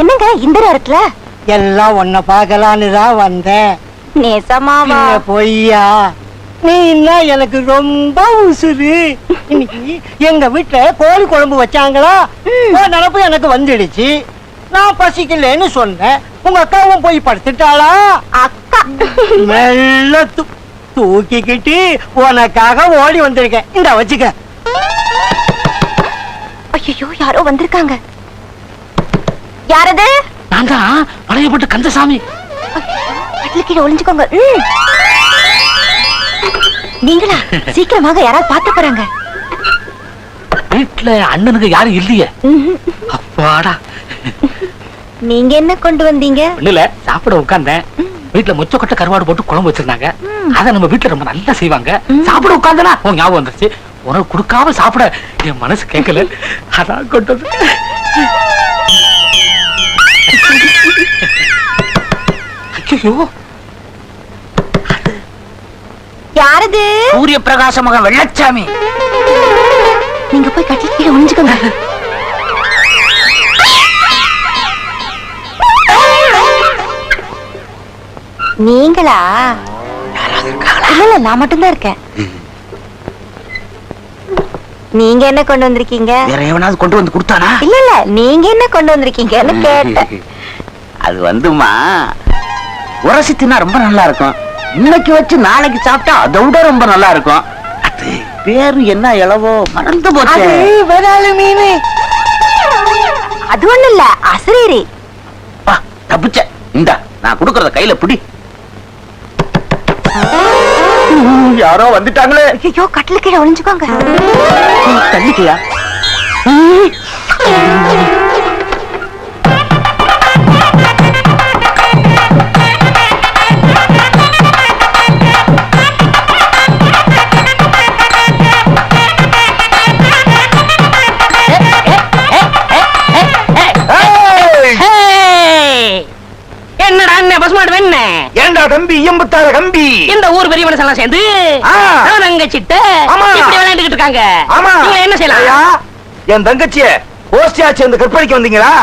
என்னங்க இந்த நேரத்துல? எல்லாம் உன்னை பார்க்கலான்னு தான் வந்தேன். நேசமாவா? பொய்யா? நீ என்ன எனக்கு ரொம்ப உசுரு இன்னைக்கு எங்க வீட்டுல கோழி குழம்பு வச்சாங்களா? நினப்பு எனக்கு வந்துடுச்சு. நான் பசிக்கலன்னு சொன்னேன். உங்க அக்காவும் போய் படுத்துட்டாளா? அக்கா. மெல்ல தூக்கிக்கிட்டு உனக்காக ஓடி வந்திருக்கேன். இந்த வச்சுக்க. ஐயோ யாரோ வந்திருக்காங்க. யாரது? நான் தான் பழையப்பட்டு கந்தசாமி கீழே ஒளிஞ்சுக்கோங்க. நீங்களா? சீக்கிரமாக யாராவது பார்த்து போறாங்க. வீட்டுல அண்ணனுக்கு யாரும் இல்லையே. அப்பாடா. நீங்க என்ன கொண்டு வந்தீங்க? ஒண்ணுல சாப்பிட உட்கார்ந்தேன். வீட்டுல மொச்சக்கொட்டை கருவாடு போட்டு குழம்பு வச்சிருந்தாங்க. அத நம்ம வீட்டுல ரொம்ப நல்லா செய்வாங்க. சாப்பிட உட்கார்ந்தனா? உன் ஞாபகம் வந்துருச்சு. உனக்கு கொடுக்காம சாப்பிட என் மனசு கேட்கல. அதான் கொண்டு ஐயோ. யாரது? சூரிய பிரகாச மகன் வெள்ளச்சாமி. நீங்க போய் கட்டில கீழே ஒளிஞ்சுக்கோங்க. நீங்களா? இல்ல இல்ல நான் மட்டும்தான் இருக்கேன். நீங்க என்ன கொண்டு வந்திருக்கீங்க? வேற எவனாவது கொண்டு வந்து கொடுத்தானா? இல்ல இல்ல நீங்க என்ன கொண்டு வந்திருக்கீங்கன்னு கேட்டேன். அது வந்துமா? உரசி தின்னா ரொம்ப நல்லா இருக்கும் இன்னைக்கு வச்சு நாளைக்கு சாப்பிட்டா அதை விட ரொம்ப நல்லா இருக்கும் அது பேரு என்ன இளவோ? மறந்து போச்சு. அது விராலு மீன். அது ஒண்ணு இல்ல அசரீரி அப்பா, தப்பிச்ச. இந்த நான் கொடுக்கறத கையில பிடி. யாரோ வந்துட்டாங்களே. ஐயோ கட்டில கீழே ஒளிஞ்சுக்கோங்க. தள்ளிக்கையா தம்பி எம்புத்தார கம்பி. இந்த ஊர் பெரிய மனுஷன் சேர்ந்து. அங்க சிட்ட. இப்படி விளையாண்டுகிட்டு இருக்காங்க. ஆமா. இவங்க என்ன ஐயா, செய்யலாம் என் தங்கச்சிய கோஷ்டியா சேர்ந்து கற்பழிக்க வந்தீங்களா?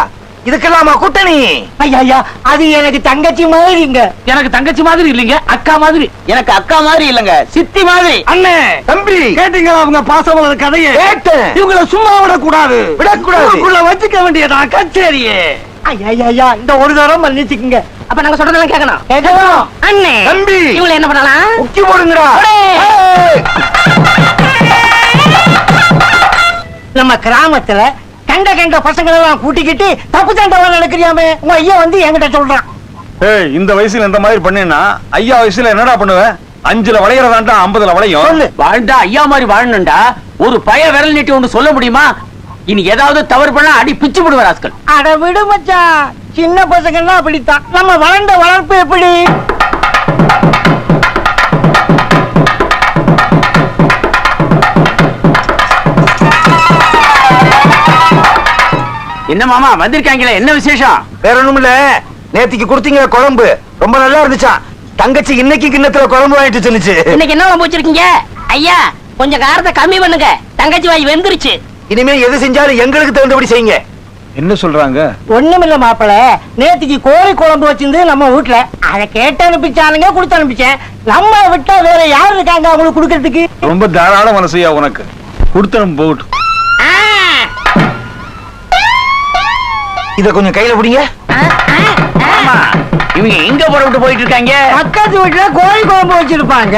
இதுக்கெல்லாமா கூட்டணி? ஐயா ஐயா அது எனக்கு தங்கச்சி மாதிரிங்க எனக்கு தங்கச்சி மாதிரி இல்லைங்க அக்கா மாதிரி. எனக்கு அக்கா மாதிரி இல்லங்க சித்தி மாதிரி. அண்ணே தம்பி. கேட்டீங்களா அவங்க பாசமலர் கதையை? கேட்டேன். இவங்கள சும்மா விடக்கூடாது. விடக்கூடாது. ஊருக்குள்ள வச்சுக்க வேண்டியதா கச்சேரியே. ஐயா ஐயா, ஐயா இந்த ஒரு தரம் மன்னிச்சுக்குங்க. அப்ப நாங்க சொல்றதெல்லாம் கேட்கணும் கேட்கலாம் அண்ணே தம்பி. இவங்களை என்ன பண்ணலாம்? முக்கி போடுங்கடா. நம்ம கிராமத்துல கண்ட கண்ட பசங்களை எல்லாம் கூட்டிக்கிட்டு தப்பு சண்டை நடக்கிறியாமே? உங்க ஐயா வந்து என்கிட்ட சொல்றான். ஏய் இந்த வயசுல இந்த மாதிரி பண்ணேன்னா ஐயா வயசுல என்னடா பண்ணுவேன்? அஞ்சுல வளையறதாண்டா ஐம்பதுல வளையும்? சொல்லு. வாழ்ந்தா ஐயா மாதிரி வாழணும்டா. ஒரு பய விரல் நீட்டி ஒன்று சொல்ல முடியுமா? இனி ஏதாவது தவறு பண்ணா அடி பிச்சு விடுவார் ஆஸ்கள் அட விடு மச்சான். சின்ன பசங்கன்னா அப்படித்தான். நம்ம வளர்ந்த வளர்ப்பு எப்படி? என்ன மாமா வந்திருக்காங்களே என்ன விசேஷம்? வேற ஒண்ணும் இல்ல. நேத்திக்கு கொடுத்தீங்க குழம்பு. ரொம்ப நல்லா இருந்துச்சா? தங்கச்சி இன்னைக்கு கிண்ணத்துல குழம்பு வாங்கிட்டு சொன்னுச்சு. இன்னைக்கு என்ன குழம்பு வச்சிருக்கீங்க? ஐயா கொஞ்சம் காரத்தை கம்மி பண்ணுங்க. தங்கச்சி வாய் வெந்துருச்சு. இனிமே எது செஞ்சாலும் எங்களுக்கு தகுந்தபடி செய்யுங்க. என்ன சொல்றாங்க? ஒண்ணுமில்ல மாப்பிள. நேத்திக்கு கோழி குழம்பு வச்சிருந்து நம்ம வீட்டுல அதை கேட்டு அனுப்பிச்சானுங்க கொடுத்து அனுப்பிச்சேன். நம்ம விட்டா வேற யார் இருக்காங்க அவங்களுக்கு கொடுக்கறதுக்கு? ரொம்ப தாராள மனசையா உனக்கு. கொடுத்தனும் போகட்டும். இத கொஞ்சம் கையில பிடிங்க. ஆமா. இவங்க எங்க புறப்பட்டு போயிட்டு இருக்காங்க? பக்கத்து வீட்டுல கோழி குழம்பு வச்சிருப்பாங்க.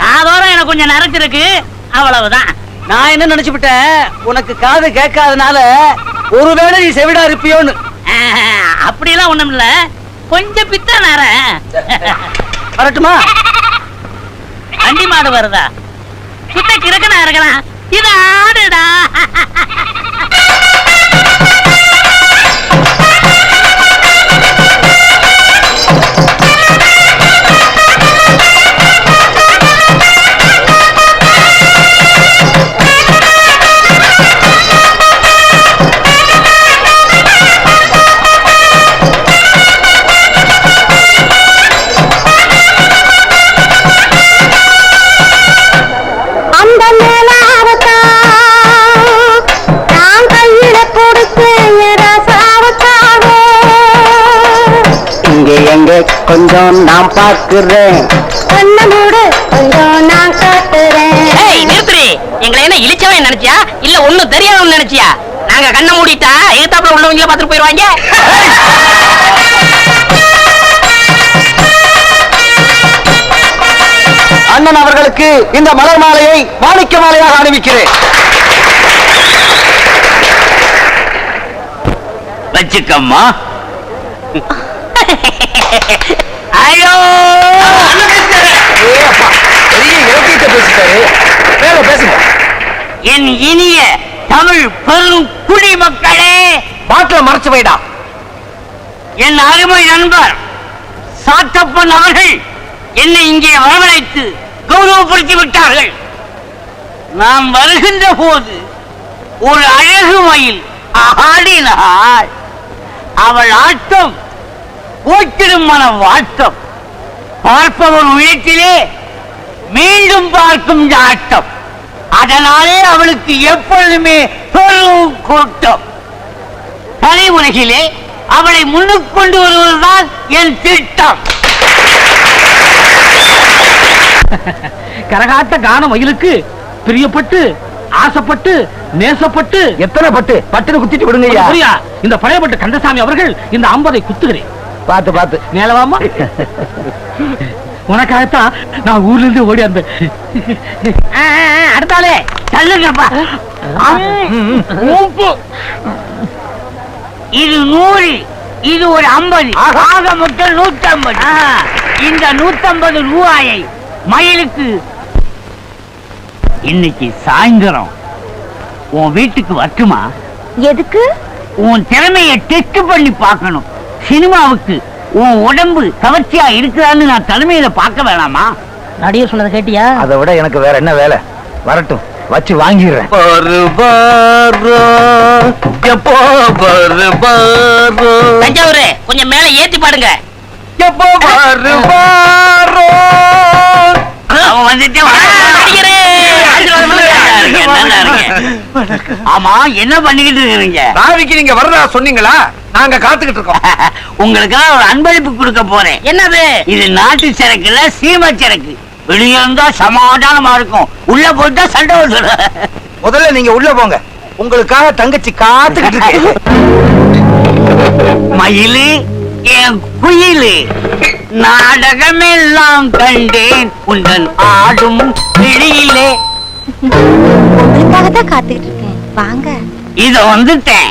காதோரம் எனக்கு கொஞ்சம் நரைச்சிருக்கு அவ்வளவுதான். நான் என்ன நினைச்சுக்கிட்டேன் உனக்கு காது கேட்காதனால ஒருவேளை நீ செவிடா இருப்பியோன்னு. ஆஹா, அப்படியெல்லாம் ஒண்ணும் இல்ல கொஞ்சம் பித்த நர. வரட்டுமா? வண்டி மாடு வருதா? சுத்த கிறுக்கனா இருக்கலாம். இது ஆடுடா கொஞ்சம் நான் கண்ண மூடு கொஞ்சம் நான் காட்டுறேன். ஏய் நிறுத்துறி எங்களை என்ன இழிச்சவன் நினைச்சியா? இல்ல ஒண்ணும் தெரியாதவன் நினைச்சியா? நாங்க கண்ணை மூடிட்டா எதிர்த்தாப்புல உள்ளவங்கள பார்த்துட்டு போயிருவாங்க? அண்ணன் அவர்களுக்கு இந்த மலர் மாலையை மாணிக்க மாலையாக அணிவிக்கிறேன். வச்சுக்கம்மா. ஐயோ! பெரிய இலக்கியத்தை பேசிட்டாரு. மேல பேசுங்க. என் இனிய தமிழ் பெரும் குடிமக்களே பாட்டில மறைச்சு வைடா. என் அருமை நண்பர் சாத்தப்பன் அவர்கள் என்னை இங்கே வரவழைத்து கௌரவப்படுத்தி விட்டார்கள். நாம் வருகின்ற போது ஒரு அழகு மயில் ஆடினாள். அவள் ஆட்டம் போற்றிடும் மன வாட்டம் பார்ப்பவர் உள்ளத்திலே மீண்டும் பார்க்கும் ஆட்டம் அதனாலே அவளுக்கு எப்பொழுதுமே பெரும் கூட்டம். கலை உலகிலே அவளை முன்னுக்கு கொண்டு வருவதுதான் என் திட்டம். கரகாட்ட கான மயிலுக்கு பிரியப்பட்டு ஆசைப்பட்டு நேசப்பட்டு எத்தனை பட்டு? பட்டுன்னு குத்திட்டு விடுங்க இந்த பழையப்பட்ட கந்தசாமி அவர்கள் இந்த ஐம்பதை குத்துகிறேன். பாத்து பாத்து மேலவாமா உனக்காகத்தான் நான் ஊர்ல இருந்து ஓடி அந்த அடுத்தாலே தள்ளுங்கப்பா. இது நூறு இது ஒரு ஐம்பது. ஆக. மொத்தம் நூத்தம்பது. இந்த நூத்தம்பது ரூபாயை மயிலுக்கு இன்னைக்கு சாயந்தரம். உன் வீட்டுக்கு வரட்டுமா? எதுக்கு? உன் திறமைய டெஸ்ட் பண்ணி பார்க்கணும். சினிமாவுக்கு உன் உடம்பு கவர்ச்சியா இருக்குதான்னு நான் தலைமையில பார்க்க வேணாமா? நடிகர் சொன்னதை கேட்டியா? அதை விட எனக்கு வேற என்ன வேலை? வரட்டும் வச்சு வாங்கிடுறேன். தஞ்சாவூர் கொஞ்சம் மேல ஏத்தி பாடுங்க. ஆமா என்ன பண்ணிக்கிட்டு இருக்கீங்க? நாளைக்கு நீங்க வர்றதா சொன்னீங்களா? நாங்க காத்துக்கிட்டு இருக்கோம். உங்களுக்காக ஒரு அன்பளிப்பு கொடுக்க போறேன். என்னது? இது நாட்டு சரக்கு இல்ல சீமை சரக்கு. வெளியே இருந்தா சமாதானமா இருக்கும். உள்ள போயிட்டா சண்டை வந்துடும் முதல்ல நீங்க உள்ள போங்க. உங்களுக்காக தங்கச்சி காத்துக்கிட்டு இருக்கு. மயிலு என் குயிலு நாடகமெல்லாம் கண்டேன். உந்தன் ஆடும் வெளியிலே. உங்களுக்காக தான் காத்துக்கிட்டு இருக்கேன். வாங்க. இத வந்துட்டேன்.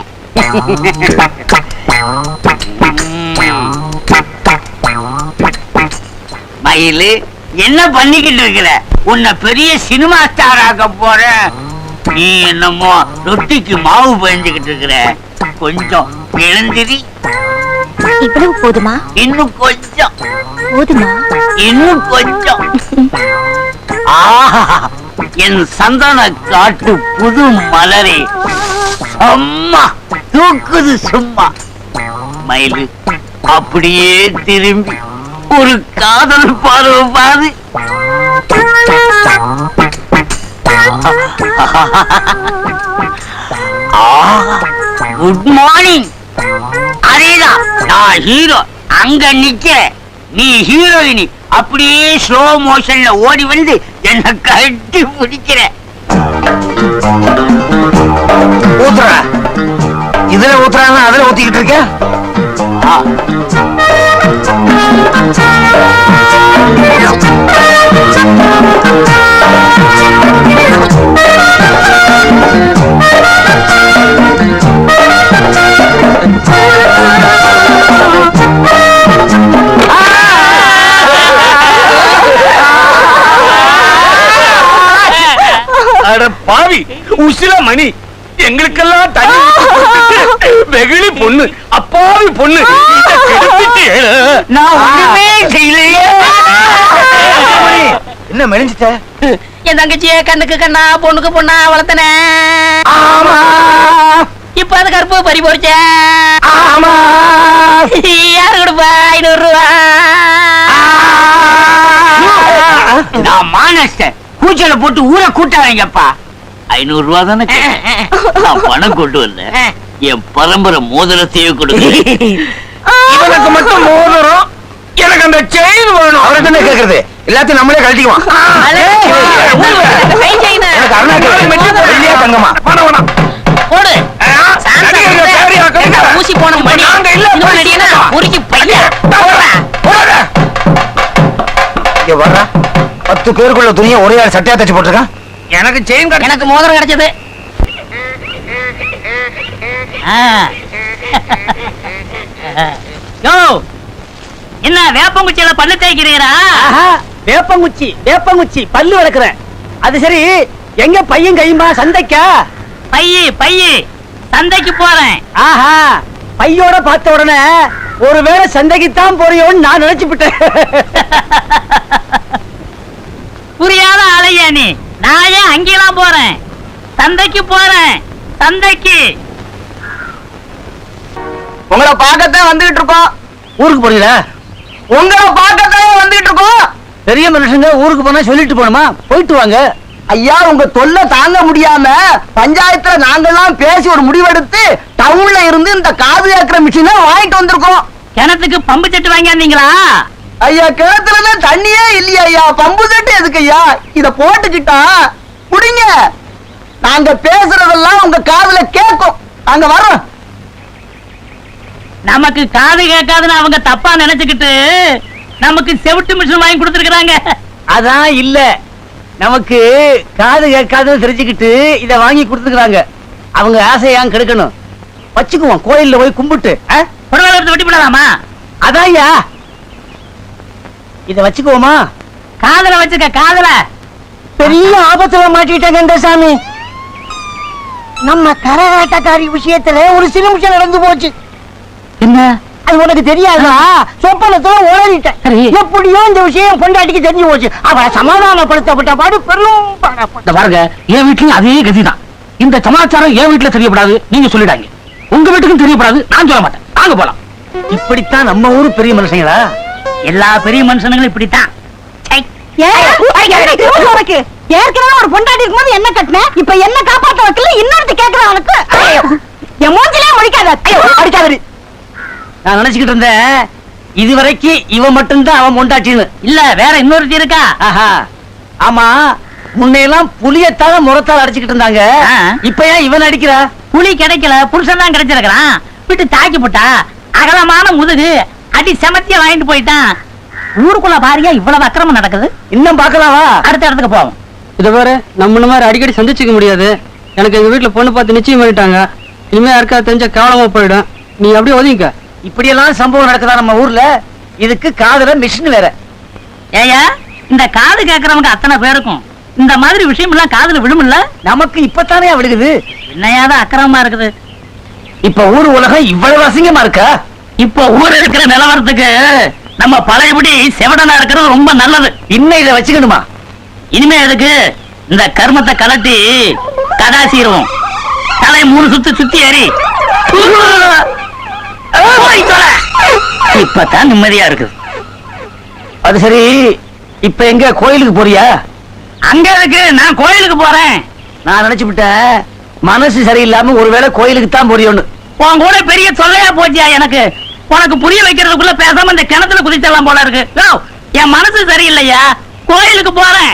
மயிலு என்ன பண்ணிக்கிட்டு இருக்கிற? உன்னை பெரிய சினிமா ஸ்டார் ஆக்க போற. நீ என்னமோ ரொட்டிக்கு மாவு பயந்துகிட்டு இருக்கிற. கொஞ்சம் எழுந்திரி. இவ்வளவு போதுமா? இன்னும் கொஞ்சம். போதுமா? இன்னும் கொஞ்சம். ஆஹா என் சந்தன காட்டு புது மலரே. அம்மா தூக்குது சும்மா. மயிலு அப்படியே திரும்பி ஒரு காதல் பார்வை பாரு. குட் மார்னிங் அதேதான் நான் ஹீரோ அங்க நிக்கிறேன் நீ ஹீரோயினி அப்படியே ஸ்லோ மோஷன்ல ஓடி வந்து என்ன கட்டி பிடிக்கிற. ஊத்துறாங்க இருக்க? பாவி உசில மணி எங்களுக்கெல்லாம் தண்ணி வெகுளி பொண்ணு அப்பாவி பொண்ணு. நான் ஒண்ணுமே செய்யலையே. என்ன மெலிஞ்சிட்ட? என் தங்கச்சிய கண்ணுக்கு கண்ணா பொண்ணுக்கு பொண்ணா வளர்த்தனே. ஆமா. இப்ப அது கருப்பு பறி போச்ச ஆமா. யாரு கொடுப்பா? ஐநூறு ரூபா நான் மானஸ்டர் கூச்சல போட்டு ஊரை கூட்டாதீங்கப்பா ஐநூறு ரூபா தானே. நான் பணம் கொண்டு வந்தேன். என் பரம்பரை மோதிரத்தையே கொடுக்க இவனுக்கு மட்டும் மோதிரம் எனக்கு அந்த செயின் வேணும். அவரை தானே கேக்குறது? எல்லாத்தையும் நம்மளே கழட்டிக்குவான். எனக்கு வெள்ளியா தங்கமா? பணம் வேணாம். போடு. ஊசி போன மணி. முறுக்கி பையன். இங்க வர்றா. பத்து பேருக்குள்ள துணியை ஒரே ஆள் சட்டையா தச்சு போட்டிருக்கான். எனக்கு செயின் எனக்கு மோதிரம் கிடைச்சது. யோ என்ன வேப்பங்குச்சியில பல்லு தேய்க்கிறீரா? வேப்பங்குச்சி வேப்பங்குச்சி பல்லு வளர்க்குறேன் அது சரி எங்க பையன் கையுமா சந்தைக்கா? பையி பையி சந்தைக்கு போறேன். ஆஹா பையோட பார்த்த உடனே ஒருவேளை சந்தைக்குத்தான் போறியோன்னு நான் நினைச்சுப்பிட்டேன். புரியாத ஆளையா நீ. நான் ஏன் அங்கெல்லாம் போறேன்? சந்தைக்கு போறேன். சந்தைக்கு உங்களை பார்க்கத்தான் வந்துகிட்டு இருக்கோம். ஊருக்கு போறீங்களா? உங்களை பார்க்கத்தான் வந்துகிட்டு இருக்கோம். பெரிய மனுஷங்க ஊருக்கு போனா சொல்லிட்டு போணுமா போயிட்டு வாங்க. ஐயா உங்க தொல்லை தாங்க முடியாம பஞ்சாயத்துல நாங்கெல்லாம் பேசி ஒரு முடிவெடுத்து டவுன்ல இருந்து இந்த காது கேட்கிற மிஷினை வாங்கிட்டு வந்திருக்கோம். கிணத்துக்கு பம்பு செட்டு வாங்கியாந்தீங்களா? ஐயா கிணத்துல தான் தண்ணியே இல்லையா ஐயா. பம்பு செட்டு எதுக்கு ஐயா? இத போட்டுக்கிட்டா குடிங்க. நாங்க பேசுறதெல்லாம் உங்க காதுல கேட்கும் நாங்க வர்றோம் நமக்கு காது கேட்காதுன்னு அவங்க தப்பா நினைச்சுக்கிட்டு நமக்கு செவிட்டு மிஷின் வாங்கி கொடுத்துருக்காங்க அதான் இல்ல. நமக்கு காது கேட்காதுன்னு தெரிஞ்சுக்கிட்டு இத வாங்கி கொடுத்துக்கிறாங்க அவங்க ஆசையான் கெடுக்கணும்? வச்சுக்குவோம். கோயில்ல போய் கும்பிட்டு? புடவை வெட்டி போடலாமா? அதான்யா இத வச்சுக்குவோமா? காதல வச்சுக்க காதல. பெரிய ஆபத்துல மாட்டிட்டேங்க சாமி நம்ம கரகாட்டக்காரி விஷயத்துல ஒரு சில நிமிஷம் நடந்து போச்சு. என்ன? அது உனக்கு தெரியாதா? சொப்பனத்துல உளறிட்டேன். எப்படியோ இந்த விஷயம் பொண்டாட்டிக்கு தெரிஞ்சு போச்சு. அவளை சமாதானப்படுத்தப்பட்ட பாடு பெரும் பாருங்க என் வீட்லயும் அதே கதிதான். இந்த சமாச்சாரம் என் வீட்டுல தெரியப்படாது நீங்க சொல்லிடாங்க உங்க வீட்டுக்கும் தெரியப்படாது நான் சொல்ல மாட்டேன். வாங்க போலாம். இப்படித்தான் நம்ம ஊரு பெரிய மனுஷங்களா? எல்லா பெரிய மனுஷனுங்களும் இப்படித்தான். ஏற்கனவே ஒரு பொண்டாட்டி இருக்கும்போது என்ன கட்டின? இப்ப என்ன காப்பாத்த வைக்கல? இன்னொருத்த கேக்குறான் அவனுக்கு என் மூஞ்சிலே முடிக்காத. அடிக்காதடி நான் நினைச்சுக்கிட்டு இருந்தேன் இதுவரைக்கும் இவன் மட்டும்தான் அவன் பொண்டாட்டின்னு. இல்ல வேற இன்னொருத்தி இருக்கா? ஆஹா. ஆமா முன்னையெல்லாம் புளியத்தால முறத்தால அடிச்சுக்கிட்டு இருந்தாங்க. இப்ப ஏன் இவன் அடிக்கிறா? புலி கிடைக்கல புருஷன் தான் கிடைச்சிருக்கிறான். விட்டு தாக்கி போட்டா அகலமான முதுகு அடி செமத்திய வாங்கிட்டு போயிட்டான். ஊருக்குள்ள பாருங்க இவ்வளவு அக்கிரமம் நடக்குது? இன்னும் பாக்கலாவா அடுத்த இடத்துக்கு போவோம். இத பாரு நம்ம இந்த மாதிரி அடிக்கடி சந்திச்சுக்க முடியாது. எனக்கு எங்க வீட்டுல பொண்ணு பார்த்து நிச்சயம் பண்ணிட்டாங்க. இனிமே யாருக்கா தெரிஞ்ச கேவலமா போயிடும். நீ அப்படியே ஒதுங்க இப்படியெல்லாம் சம்பவம் நடக்குதா நம்ம ஊர்ல? இதுக்கு காதுல மிஷின் வேற. ஏயா இந்த காது கேக்குறவங்க அத்தனை பேருக்கும். இந்த மாதிரி விஷயம் எல்லாம் காதுல விழுமில்ல? நமக்கு இப்பத்தானே விழுகுது. என்னையாதான் அக்கிரமமா இருக்குது? இப்ப ஊர் உலகம் இவ்வளவு அசிங்கமா இருக்கா? இப்ப ஊர் இருக்கிற நிலவரத்துக்கு நம்ம பழையபடி செவடனா இருக்கிறது ரொம்ப நல்லது. இன்னும் இதை வச்சுக்கணுமா? இனிமே எதுக்கு? இந்த கர்மத்தை கலட்டி கடாசிடுவோம் தலை மூணு சுத்து சுத்தி ஏறி. இப்பதான் நிம்மதியா இருக்குது. அது சரி. இப்ப எங்க கோயிலுக்கு போறியா? அங்க இருக்கு நான் கோயிலுக்கு போறேன். நான் நினைச்சு விட்டேன் மனசு சரியில்லாம ஒருவேளை கோயிலுக்கு தான் போறியோன்னு. உன் கூட பெரிய தொல்லையா போச்சியா எனக்கு? உனக்கு புரிய வைக்கிறதுக்குள்ள பேசாம இந்த கிணத்துல குதிச்சிடலாம் போல இருக்கு. என் மனசு சரியில்லையா? கோயிலுக்கு போறேன்.